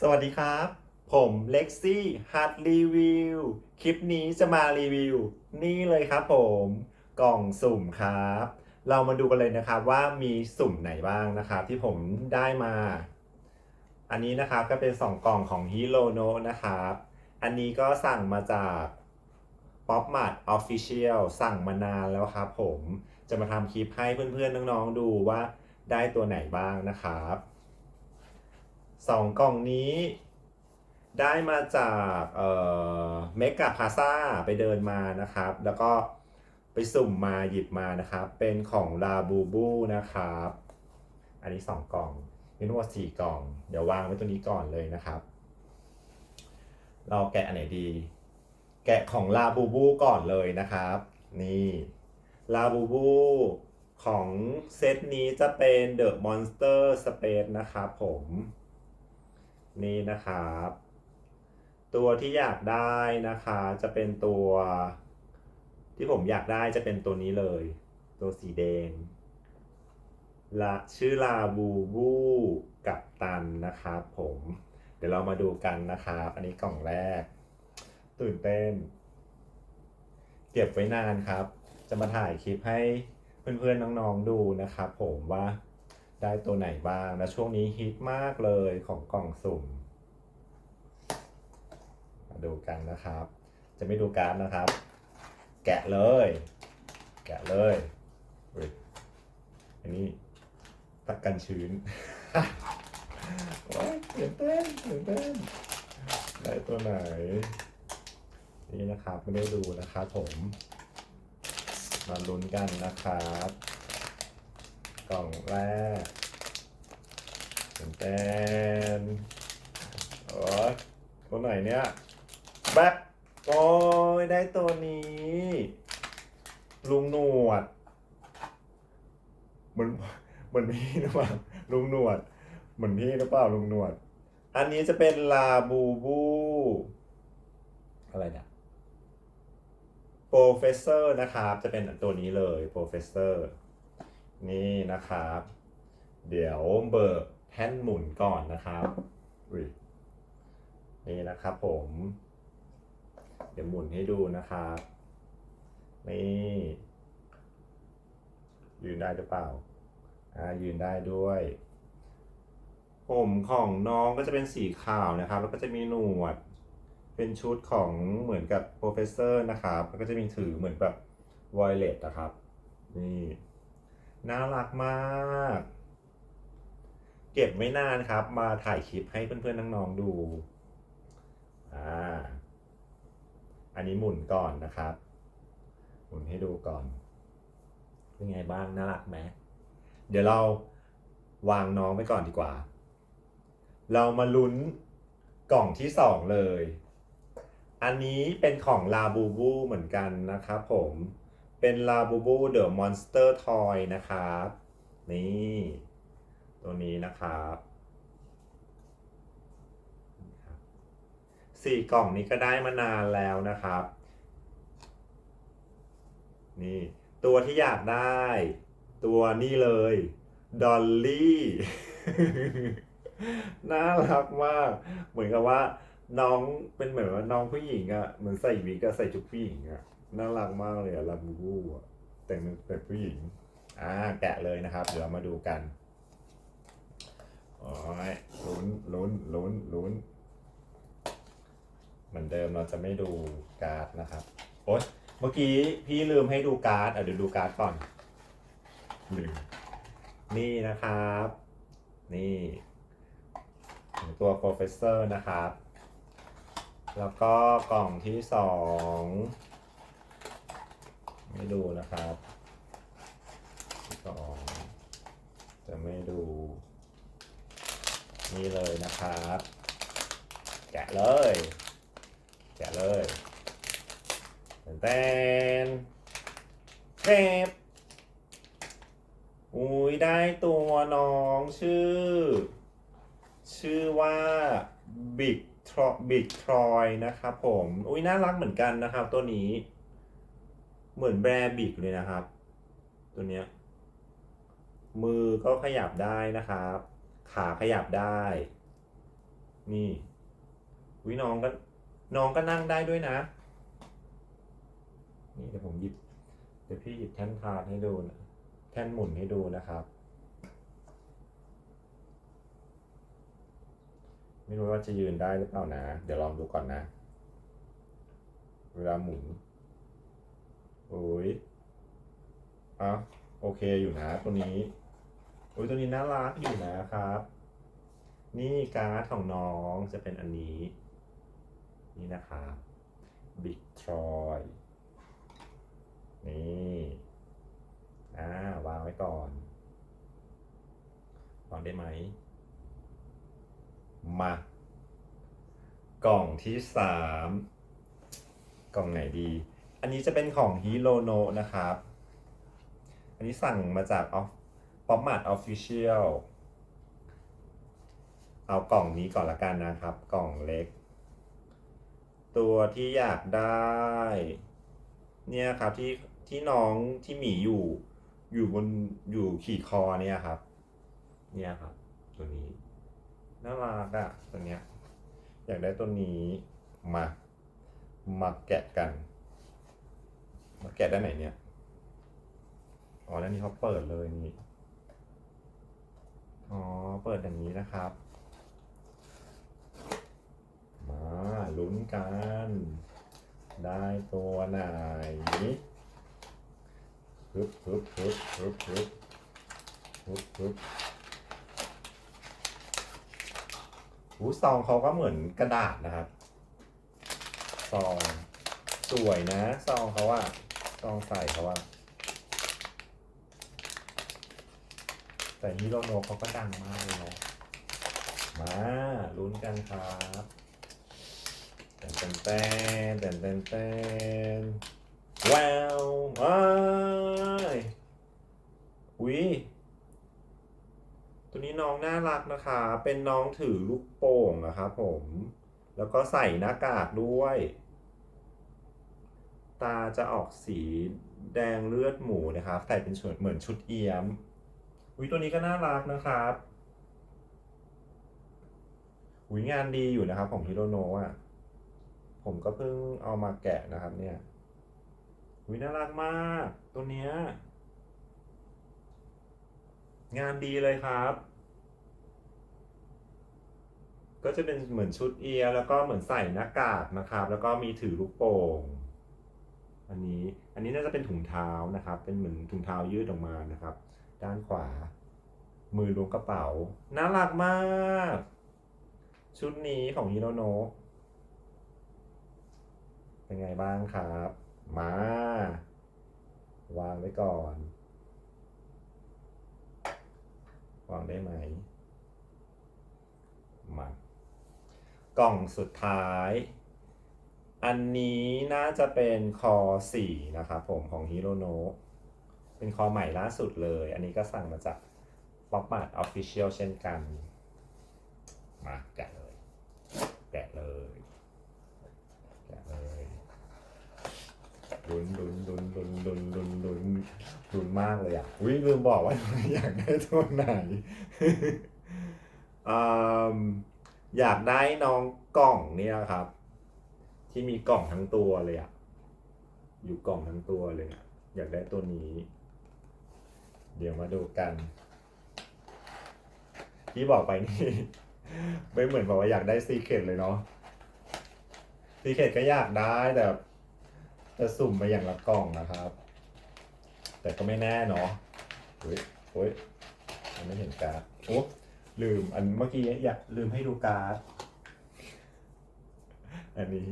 สวัสดีครับ ผมเล็กซี่ฮัดรีวิว คลิปนี้จะมารีวิว นี่เลยครับผมกล่องสุ่มครับ เรามาดูกันเลยนะครับว่ามีสุ่มไหนบ้างนะครับ ที่ผมได้มา อันนี้นะครับก็เป็น 2 กล่องของ h i r o n o นะครับ อันนี้ก็สั่งมาจาก Pop Mart Official สั่งมานานแล้วครับผมจะมาทำคลิปให้เพื่อนๆน้องๆดูว่าได้ตัวไหนบ้างนะครับ สองกล่องนี้ได้มาจากเอ่อเมกาพาซาไปเดินมานะครับ แล้วก็ไปสุ่มมาหยิบมานะครับ เป็นของลาบูบูนะครับ อันนี้สองกล่องมีทั้งหมดสี่กล่อง เดี๋ยววางไว้ตัวนี้ก่อนเลยนะครับ เราแกะอันไหนดี แกะของลาบูบูก่อนเลยนะครับ นี่ลาบูบูของเซตนี้จะเป็น The Monster Space นะครับผม นี่นะครับ ตัวที่อยากได้นะคะ จะเป็นตัว ที่ผมอยากได้จะเป็นตัวนี้เลย ตัวสีแดงละชื่อลาบูบูกับตันนะครับผม เดี๋ยวเรามาดูกันนะครับอันนี้กล่องแรก ตื่นเต้น เก็บไว้นานครับ จะมาถ่ายคลิปให้เพื่อนๆน้องๆดูนะครับผมว่า ได้ตัวไหนบ้างนะช่วงนี้ฮิตมากเลยของกล่องสุ่ม มาดูกันนะครับ จะไม่ดูการดนะครับ แกะเลย แกะเลยอุ๊ยอันนี้ตักกันชื้นโอ้ยตื่นเต้นตื่นเต้นได้ตัวไหน นี่นะครับไม่ได้ดูนะครับผม มาลุ้นกันนะครับ กล่องแรกเป็นแตนโอ้ยตัวไหนเนี่ยแบ๊บโอ้ยได้ตัวนี้ ลุงหนวด เหมือนเหมือนพี่หรือเปล่าลุงหนวด เหมือนพี่หรือเปล่าลุงหนวด อันนี้จะเป็นลาบูบู อะไรเนี่ยโปรเฟสเซอร์นะครับ จะเป็นตัวนี้เลยโปรเฟสเซอร์ นี่นะครับ เดี๋ยวเบิกแท่นหมุนก่อนนะครับอุ้ยนี่นะครับผม เดี๋ยวหมุนให้ดูนะครับนี่ยืนได้หรือเปล่าอ่ายืนได้ด้วย ผมของน้องก็จะเป็นสีขาวนะครับ แล้วก็จะมีหนวด เป็นชุดของเหมือนกับโปรเฟสเซอร์นะครับแล้วก็จะมีถือเหมือนแบบไวเลตนะครับ นี่ น่ารักมาก เก็บไม่นานครับ มาถ่ายคลิปให้เพื่อนๆน้องๆดู อ่า อันนี้หมุนก่อนนะครับ หมุนให้ดูก่อน เป็นไงบ้างน่ารักไหมเดี๋ยวเราวางน้องไปก่อนดีกว่า เรามาลุ้นกล่องที่สองเลย อันนี้เป็นของลาบูบูเหมือนกันนะครับผม เป็นลาบูบูเดอะมอนสเตอร์ทอยนะครับ นี่ ตัวนี้นะครับสี่กล่องนี้ก็ได้มานานแล้วนะครับ นี่ ตัวที่อยากได้ ตัวนี้เลยดอลลี่น่ารักมาก เหมือนกับว่า น้องเป็นเหมือนว่าน้องผู้หญิงอะเหมือนใส่วิกอะใส่ชุดผู้หญิงอะ น่ารักมากเลยอะลาบูบูอะแต่งเป็นผู้หญิง อ่า แกะเลยนะครับ เดี๋ยวเรามาดูกันโอ้ยลุ้นลุ้นลุ้นลุ้น เหมือนเดิมเราจะไม่ดูการ์ดนะครับ โอ๊ย เมื่อกี้พี่ลืมให้ดูการ์ด อะเดี๋ยวดูการ์ดก่อนลืมนี่นะครับ นี่ตัวโปรเฟสเซอร์นะครับ แล้วก็กล่องที่สอง ไม่ดูนะครับสองจะไม่ดู นี่เลยนะครับ แกะเลย แกะเลยแตนเทปอุ้ยได้ตัวน้องชื่อ ชื่อว่าบิ๊กทรบิ๊กทรอยนะครับผม อุ้ยน่ารักเหมือนกันนะครับตัวนี้ เหมือนแบรบิกเลยนะครับ ตัวเนี้ยมือก็ขยับได้นะครับ ขาขยับได้ นี่วิน้องก็น้องก็นั่งได้ด้วยนะ นี่เดี๋ยวผมหยิบเดี๋ยวพี่หยิบแท่นคาร์ดให้ดูนะแท่นหมุนให้ดูนะครับ ไม่รู้ว่าจะยืนได้หรือเปล่านะ เดี๋ยวลองดูก่อนนะ เวลาหมุน อ้ยอะโอเคอยู่นะตัวนี้โอ้ยตัวนี้น่ารักอยู่นะครับ นี่การ์ดของน้องจะเป็นอันนี้ นี่นะครับ Big Troy นี่อ่าวางไว้ก่อนวางได้ไหม มา กล่องที่สาม กล่องไหนดี อันนี้จะเป็นของฮิโรโนะนะครับ อันนี้สั่งมาจากออฟป๊อปมาร์ทออฟฟิเชียลเอากล่องนี้ก่อนละกันนะครับ กล่องเล็ก ตัวที่อยากได้ เนี่ยครับที่ที่น้องที่หมีอยู่ อยู่บนอยู่ขี่คอเนี่ยครับ เนี่ยครับ ตัวนี้น่ารักอะตัวเนี้ย อยากได้ตัวนี้มามาแกะกัน แกะได้ไหนเนี่ย อ๋อด้านนี้เขาเปิดเลยนี่ อ๋อ เปิดอย่างนี้นะครับ มาลุ้นกัน ได้ตัวไหนฮึบฮึบฮึบฮึบฮึบฮึบฮึบหูซองเขาก็เหมือนกระดาษนะครับ ซอง สวยนะ ซองเขาอะ ซองใส่เขาอะแต่ฮิโรโนเขาก็ดังมากเลยเนาะมาลุ้นกันครับเต้นเต้นเต้นเต้นเต้นเต้นว้าวว้ายอุ้ยตัวนี้น้องน่ารักนะคะ เป็นน้องถือลูกโป่งนะครับผม แล้วก็ใส่หน้ากากด้วย ตาจะออกสีแดงเลือดหมูนะครับใส่เป็นชุดเหมือนชุดเอี้ยมอุ้ยตัวนี้ก็น่ารักนะครับหุยงานดีอยู่นะครับของฮิโรโนะอะผมก็เพิ่งเอามาแกะนะครับเนี่ยหุยน่ารักมาก ตัวเนี้ยงานดีเลยครับ ก็จะเป็นเหมือนชุดเอียร์แล้วก็เหมือนใส่หน้ากากนะครับ แล้วก็มีถือลูกโป่ง อันนี้ อันนี้น่าจะ เป็นถุงเท้านะครับ เป็นเหมือนถุงเท้ายืดออกมานะครับ ด้านขวา มือล้วงกระเป๋า น่ารักมาก ชุดนี้ของฮิโรโนะเป็นไงบ้างครับ มา วางไว้ก่อน วางได้ไหม มากล่องสุดท้าย อันนี้น่าจะเป็นคอสี่นะครับผมของฮิโรโนะเป็นคอใหม่ล่าสุดเลย อันนี้ก็สั่งมาจากป๊อปมาร์ทออฟฟิเชียลเช่นกัน มาแกะเลยแกะเลยแกะเลยลุ้นลุ้นลุ้นลุ้นลุ้นลุ้นลุ้นลุ้นมากเลยอะอุ้ยลืมบอกว่าอยากได้ตัวไหนออยากได้น้องกล่องเนี่ยครับ ที่มีกล่องทั้งตัวเลยอะอยู่กล่องทั้งตัวเลยอะอยากได้ตัวนี้ เดี๋ยวมาดูกัน ที่บอกไปนี่ ไม่เหมือนบอกว่าอยากได้ซีเค t เลยเนาะซีเค t ก็อยากได้แต่จะสุ่มไปอย่างละกล่องนะครับ แต่ก็ไม่แน่เนาะโอ้ยโอ้ยยังไม่เห็นการ์ดโอ้ลืมอันเมื่อกี้อยากลืมให้ดูการ์ดอันนี้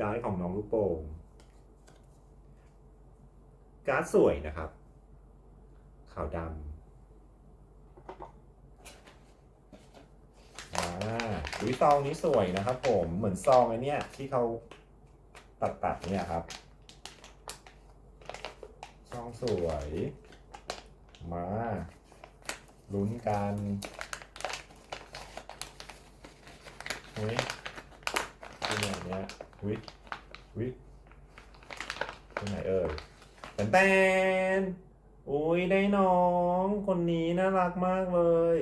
การ์ดของน้องลูกโป่งการ์ดสวยนะครับ ขาวดำอ่าอุ้ยซองนี้สวยนะครับ ผมเหมือนซองไอ้เนี่ยที่เขาตัดตัดๆเนี่ยครับซองสวย มาลุ้นกันอุ้ย ที่ไหนเนี่ยอุ้ยอุ้ยที่ไหนเอ่ยแตนแตนอุ้ยได้น้องคนนี้น่ารักมากเลย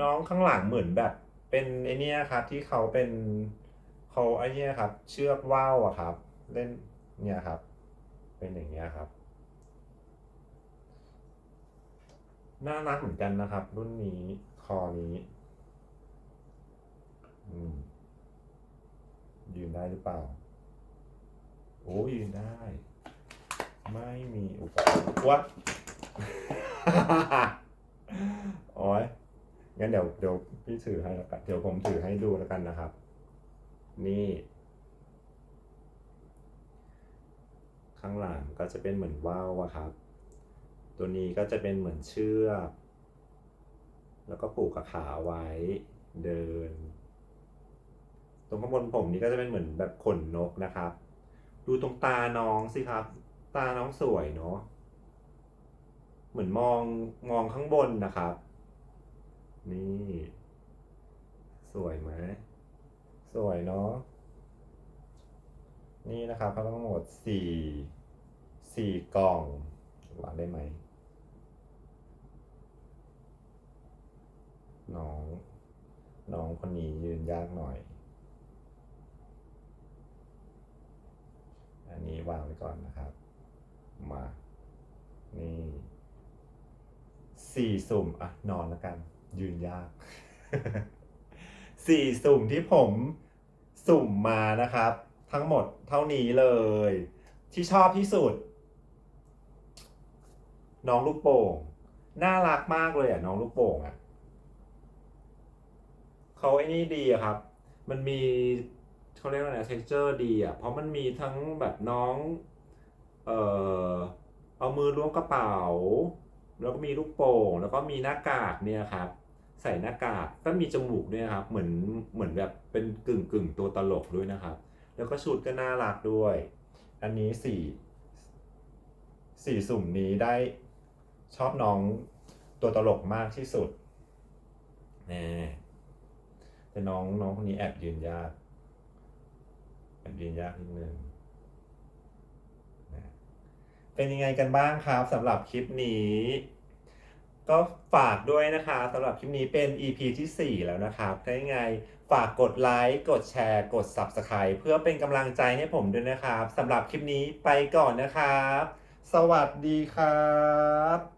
น้องข้างหลังเหมือนแบบ เป็นไอเนี้ยครับ ที่เขาเป็นเขาไอเนี้ยครับ เชือกว่าวอะครับ เล่นเนี่ยครับ เป็นอย่างเงี้ยครับน่ารักเหมือนกันนะครับ รุ่นนี้คอนี้ ยืนได้หรือเปล่า โอ้ยืนได้ ไม่มีอุปกรณ์วัดโอ้ยงั้นเดี๋ยวเดี๋ยวพี่ถือให้แล้วกันเดี๋ยวผมถือให้ดูแล้วกันนะครับ นี่ ข้างหลังก็จะเป็นเหมือนว่าวอะครับ ตัวนี้ก็จะเป็นเหมือนเชือก แล้วก็ผูกกับขาไว้เดิน ตรงข้างบนผมนี่ก็จะเป็นเหมือนแบบขนนกนะครับ ดูตรงตาน้องสิครับ ตาน้องสวยเนาะเหมือนมองมองข้างบนนะครับ นี่ สวยไหมสวยเนาะนี่นะครับเขาทั้งหมดสี่สี่กล่องวางได้ไหมน้อง น้องคนนี้ยืนยากหน่อย อันนี้วางไว้ก่อนนะครับ มา นี่สี่สุ่มอะนอนแล้วกัน ยืนยากสี่สุ่มที่ผมสุ่มมานะครับ ทั้งหมดเท่านี้เลย ที่ชอบที่สุด น้องลูกโป่งน่ารักมากเลยอะน้องลูกโป่งอะเขาไอ้นี่ดีอะครับ มันมี เขาเรียกว่าไง texture ดีอะเพราะมันมีทั้งแบบน้อง เอ่อเอามือล้วงกระเป๋า แล้วก็มีลูกโป่งแล้วก็มีหน้ากากเนี่ยครับใส่หน้ากากก็มีจมูกด้วยครับเหมือนเหมือนแบบเป็นกึ่งกึ่งตัวตลกด้วยนะครับ แล้วก็ชุดก็น่ารักด้วย อันนี้สี่สี่สุ่มนี้ได้ชอบน้องตัวตลกมากที่สุดแน่แต่น้องน้องคนนี้แอบยืนยาก แอบยืนยากนิดนึงเป็นยังไงกันบ้างครับสำหรับคลิปนี้ ก็ฝากด้วยนะคะสำหรับคลิปนี้เป็น EP ที่ 4 แล้วนะครับถ้ายังไงฝากกดไลค์กดแชร์ กด Subscribe เพื่อเป็นกำลังใจให้ผมด้วยนะครับสำหรับคลิปนี้ไปก่อนนะครับ สวัสดีครับ